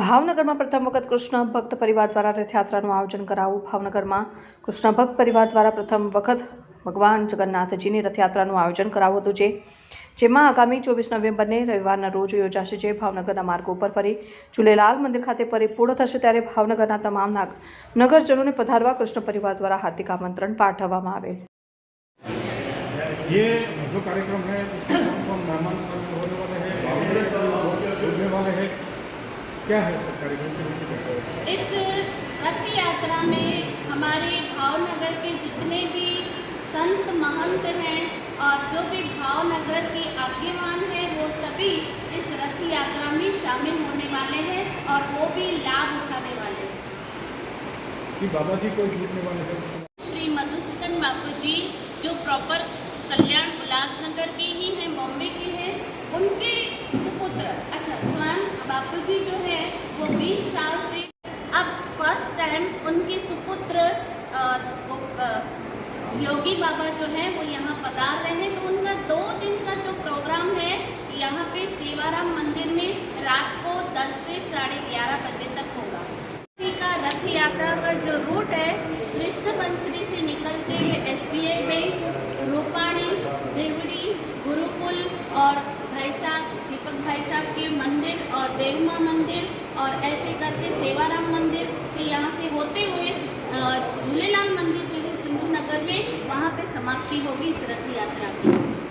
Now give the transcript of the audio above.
ભાવનગરમાં પ્રથમ વખત કૃષ્ણ ભક્ત પરિવાર દ્વારા રથયાત્રાનું આયોજન કરાવું ભાવનગરમાં કૃષ્ણ ભક્ત પરિવાર દ્વારા પ્રથમ વખત ભગવાન જગન્નાથજીની રથયાત્રાનું આયોજન કરાવું હતું જે જેમાં આગામી ચોવીસ નવેમ્બરને રવિવારના રોજ યોજાશે જે ભાવનગરના માર્ગો પર ફરી ઝૂલેલાલ મંદિર ખાતે પરિપૂર્ણ થશે ત્યારે ભાવનગરના તમામ નાગ નગરજનોને પધારવા કૃષ્ણ પરિવાર દ્વારા હાર્દિક આમંત્રણ પાઠવવામાં આવેલ ये जो कार्यक्रम है इसमें कौन कौन मेहमान शामिल होने वाले हैं भावनगर जुड़ने वाले हैं क्या है नीचे इस रथ यात्रा में हमारे भावनगर के जितने भी संत महंत हैं और जो भी भावनगर के आज्ञावान हैं वो सभी इस रथ यात्रा में शामिल होने वाले हैं और वो भी लाभ उठाने वाले हैं। बाबा जी को जुड़ने वाले हैं। श्री मधुसूदन बापू जी जो प्रॉपर कल्याण उल्लासनगर के ही हैं बॉम्बे के हैं उनके सुपुत्र अच्छा स्वयं बापू जी जो है, वो 20 साल से अब फ़र्स्ट टाइम उनके सुपुत्र योगी बाबा जो है, वो यहाँ पधार रहे हैं। तो उनका दो दिन का जो प्रोग्राम है, यहाँ पे सेवाराम मंदिर में रात को 10 से साढ़े ग्यारह बजे तक होगा। जी का रथ यात्रा का जो रूट है, कृष्ण बंसरी से निकलते हुए S B I bank Rupani, Devdi, Gurukul और भाई साहब दीपक भाई साहब के देवी और देवमा मंदिर और ऐसे करके सेवाराम मंदिर फिर यहाँ से होते हुए झूलेलाल मंदिर जो है सिंधु नगर में वहाँ पे समाप्ति होगी इस रथ यात्रा की।